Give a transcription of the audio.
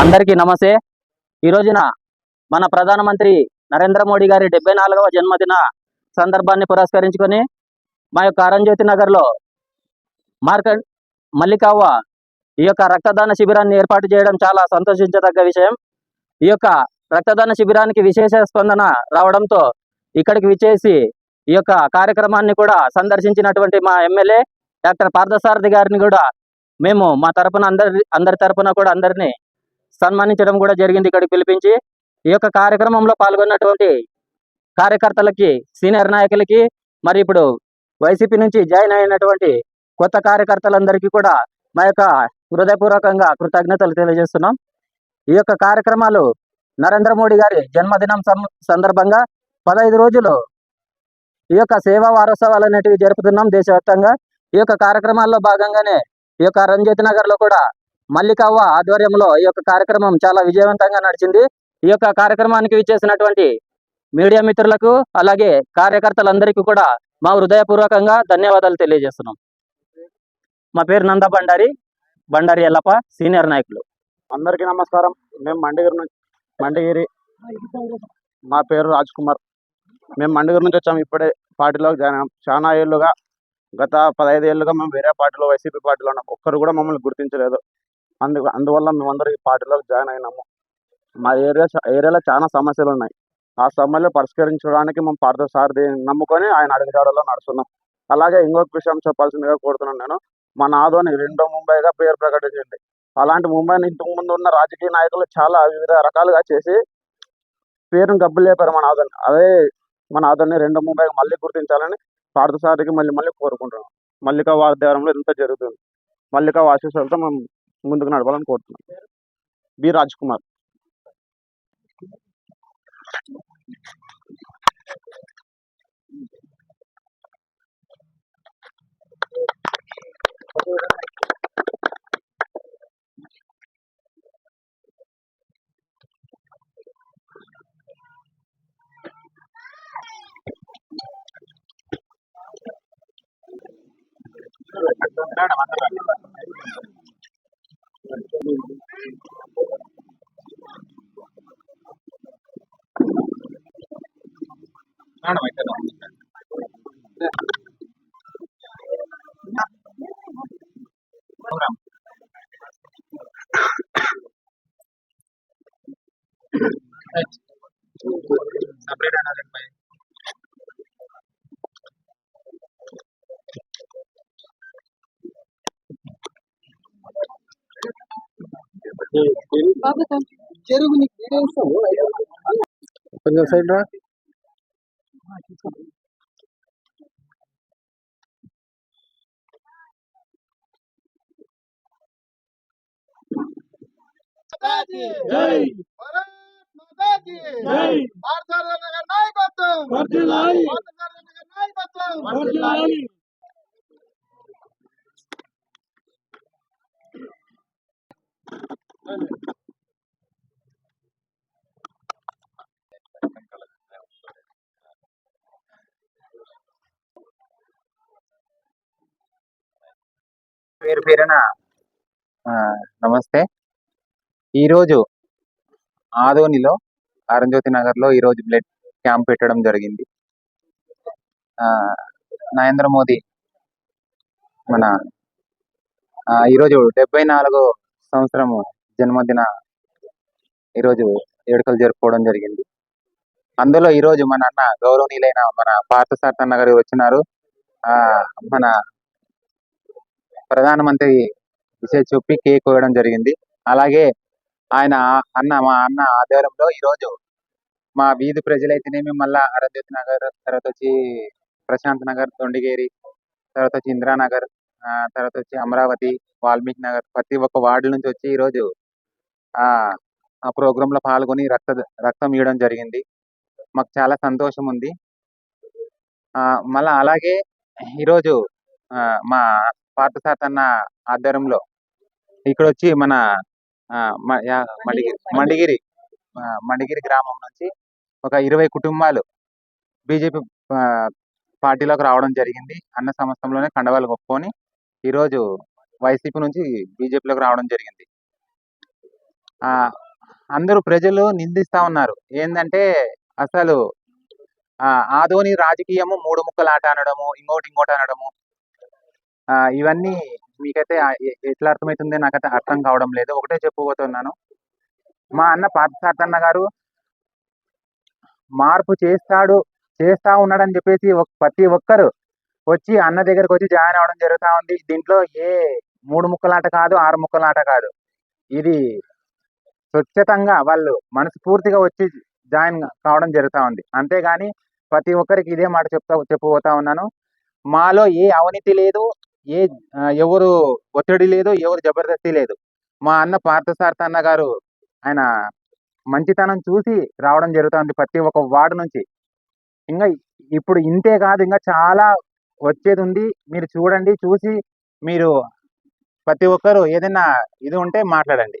అందరికీ నమస్తే. ఈ రోజున మన ప్రధానమంత్రి నరేంద్ర మోడీ గారి డెబ్బై నాలుగవ జన్మదిన సందర్భాన్ని పురస్కరించుకొని మా యొక్క అరంజ్యోతి నగర్లో మార్కెట్ మల్లికావ్వ ఈ యొక్క రక్తదాన శిబిరాన్ని ఏర్పాటు చేయడం చాలా సంతోషించదగ్గ విషయం. ఈ యొక్క రక్తదాన శిబిరానికి విశేష స్పందన రావడంతో ఇక్కడికి విచ్చేసి ఈ యొక్క కార్యక్రమాన్ని కూడా సందర్శించినటువంటి మా ఎమ్మెల్యే డాక్టర్ పార్థసారథి గారిని కూడా మేము మా తరపున అందరి అందరి తరపున కూడా అందరినీ సన్మానించడం కూడా జరిగింది ఇక్కడికి పిలిపించి. ఈ యొక్క కార్యక్రమంలో పాల్గొన్నటువంటి కార్యకర్తలకి సీనియర్ నాయకులకి మరి ఇప్పుడు వైసీపీ నుంచి జాయిన్ అయినటువంటి కొత్త కార్యకర్తలందరికీ కూడా మా యొక్క హృదయపూర్వకంగా కృతజ్ఞతలు తెలియజేస్తున్నాం. ఈ యొక్క కార్యక్రమాలు నరేంద్ర మోడీ గారి జన్మదినం సందర్భంగా పదహైదు రోజులు ఈ యొక్క సేవా వారోత్సవాలు అనేటివి జరుపుతున్నాం దేశవ్యాప్తంగా. ఈ యొక్క కార్యక్రమాల్లో భాగంగానే ఈ యొక్క రంజిత్ నగర్లో కూడా మల్లికవ్వ ఆధ్వర్యంలో ఈ యొక్క కార్యక్రమం చాలా విజయవంతంగా నడిచింది. ఈ యొక్క కార్యక్రమానికి విచ్చేసినటువంటి మీడియా మిత్రులకు అలాగే కార్యకర్తలందరికీ కూడా మా హృదయపూర్వకంగా ధన్యవాదాలు తెలియజేస్తున్నాం. మా పేరు నంద బండారి బండారి ఎల్లప్ప సీనియర్ నాయకులు. అందరికీ నమస్కారం. మేము మండగిరి నుంచి మండగిరి. మా పేరు రాజ్ కుమార్. మేము మండగిరి నుంచి వచ్చాము ఇప్పుడే పార్టీలో జాయిన్ చాలా ఏళ్ళుగా గత పదహైదు ఏళ్ళుగా మేము వేరే పార్టీలో వైసీపీ పార్టీలో ఉన్నాం ఒక్కరు కూడా మమ్మల్ని గుర్తించలేదు. అందు అందువల్ల మేమందరూ ఈ పార్టీలోకి జాయిన్ అయినాము. మా ఏరియా ఏరియాలో చాలా సమస్యలు ఉన్నాయి ఆ సమస్యలు పరిష్కరించడానికి మేము పార్టీ సారథి నమ్ముకొని ఆయన అడుగుజాడలో నడుస్తున్నాం. అలాగే ఇంకొక విషయం చెప్పాల్సిందిగా కోరుతున్నాను నేను. మన ఆదోని రెండో ముంబైగా పేరు ప్రకటించింది. అలాంటి ముంబైని ఇంతకు ముందు ఉన్న రాజకీయ నాయకులు చాలా వివిధ రకాలుగా చేసి పేరును గబ్బులు లేపారు మన ఆదోని అదే మన ఆదోని రెండో ముంబైకి మళ్ళీ గుర్తించాలని పార్థసారికి మళ్ళీ మళ్ళీ కోరుకుంటున్నాం. మల్లికా వాద్యారంలో ఇంత జరుగుతుంది. మల్లికా ఆశీస్సులతో మనం ముందుకు నడవాలని కోరుతున్నాం. బి రాజ్ కుమార్ కొంచెం రా జై భారత్ మాతా కీ నగర నాయకత్వం వర్ధిల్లాలి భారతదేశ నగర నాయకత్వం పేరు పేరున ఆ, నమస్తే. ఈరోజు ఆదోనిలో ఆరంజ్యోతి నగర్లో ఈరోజు బ్లడ్ క్యాంప్ పెట్టడం జరిగింది. ఆ, నరేంద్ర మోదీ మన ఈరోజు డెబ్బై నాలుగో సంవత్సరము జన్మదిన ఈరోజు వేడుకలు జరుపుకోవడం జరిగింది. అందులో ఈరోజు మన అన్న గౌరవనీయులైన మన పార్థసారథి అన్న గారు వచ్చినారు. ఆ మన ప్రధానమంత్రి విషయం చెప్పి కేక్ కోయడం జరిగింది. అలాగే ఆయన అన్న మా అన్న ఆధ్వర్యంలో ఈరోజు మా వీధి ప్రజలైతేనేమి మళ్ళా అరజ్యోతి నగర్ తర్వాత వచ్చి ప్రశాంత్ నగర్ దొండిగేరి తర్వాత వచ్చి ఇందిరానగర్ ఆ, తర్వాత వచ్చి అమరావతి వాల్మీకి నగర్ ప్రతి ఒక్క వార్డు నుంచి వచ్చి ఈరోజు ఆ! ఆ ప్రోగ్రామ్లో పాల్గొని రక్త రక్తం ఇవ్వడం జరిగింది. మాకు చాలా సంతోషం ఉంది ఆ! మళ్ళా అలాగే ఈరోజు ఆ, మా పార్థసారథి అన్న ఆధ్వర్యంలో ఇక్కడ వచ్చి మన ఆ, మడిగిరి మండిగిరి మండిగిరి గ్రామం నుంచి ఒక ఇరవై కుటుంబాలు బీజేపీ పార్టీలోకి రావడం జరిగింది. అన్న సంస్థంలోనే కండవాలు ఒప్పుకొని ఈరోజు వైసీపీ నుంచి బీజేపీలోకి రావడం జరిగింది. అందరూ ప్రజలు నిందిస్తా ఉన్నారు. ఏంటంటే అసలు ఆ ఆదోని రాజకీయము మూడు ముక్కలు ఆట అనడము ఇంకోటి ఇంకోటి అనడము ఆ ఇవన్నీ మీకైతే ఎట్లా అర్థమవుతుందో నాకైతే అర్థం కావడం లేదు. ఒకటే చెప్పుకోతున్నాను మా అన్న పార్థసారథన్న గారు మార్పు చేస్తాడు చేస్తా ఉన్నాడని చెప్పేసి ప్రతి ఒక్కరు వచ్చి అన్న దగ్గరకు వచ్చి జాయిన్ అవ్వడం జరుగుతా ఉంది. దీంట్లో ఏ మూడు ముక్కలాట కాదు ఆరు ముక్కలాట కాదు. ఇది స్వచ్ఛతంగా వాళ్ళు మనస్ఫూర్తిగా వచ్చి జాయిన్ కావడం జరుగుతూ ఉంది. అంతేగాని ప్రతి ఒక్కరికి ఇదే మాట చెప్తా చెప్పబోతా ఉన్నాను. మాలో ఏ అవినీతి లేదు ఏ ఎవరు ఒత్తిడి లేదు ఎవరు జబర్దస్తి లేదు. మా అన్న పార్థసారథ అన్న గారు ఆయన మంచితనం చూసి రావడం జరుగుతుంది ప్రతి ఒక్క వార్డు నుంచి. ఇంకా ఇప్పుడు ఇంతే కాదు ఇంకా చాలా వచ్చేది ఉంది. మీరు చూడండి చూసి మీరు ప్రతి ఒక్కరు ఏదైనా ఇది ఉంటే మాట్లాడండి.